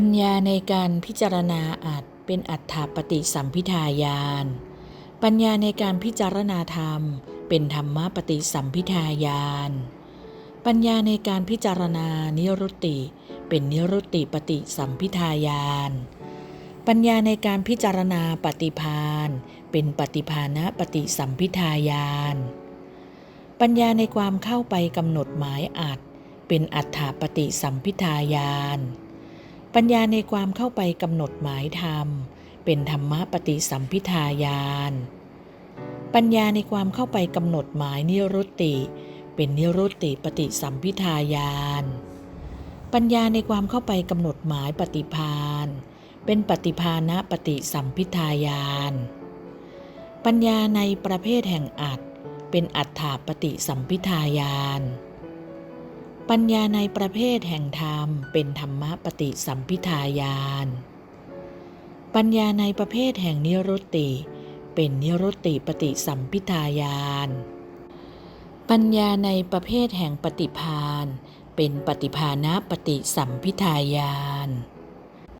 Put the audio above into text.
ปัญญาในการพิจารณาอาจเป็นอัฏฐปฏิสัมพิทายานปัญญาในการพิจารณาธรรม เป็นธรรมปฏิสัมพิทายานปัญญาในการพิจารณานิรุตติ เป็นนิรุตติปฏิสัมพิทายานปัญญาในการพิจารณาปฏิพานเป็นปฏิภาณปฏิสัมพิทายานปัญญาในความเข้าไปกำหนดหมายอัดเป็นอัฏฐปฏิสัมพิทายาน ปัญญาในความเข้าไปกำหนดหมายธรรม เป็นธรรมะปฏิสัมพิทายาน ปัญญาในความเข้าไปกำหนดหมายนิรุตติ เป็นนิรุตติปฏิสัมพิทายาน ปัญญาในความเข้าไปกำหนดหมายปฏิพานเป็นปฏิภาณปฏิสัมพิทายาน ปัญญาในประเภทแห่งอัตเป็นอัฏฐปฏิสัมพิทายาน ปัญญาในประเภทแห่งธรรมเป็นธรรมปฏิสัมพิทายาน ปัญญาในประเภทแห่งนิรุตติ เป็นนิรุตติปฏิสัมพิทายาน ปัญญาในประเภทแห่งปฏิพาน เป็นปฏิภาณปฏิสัมพิทายาน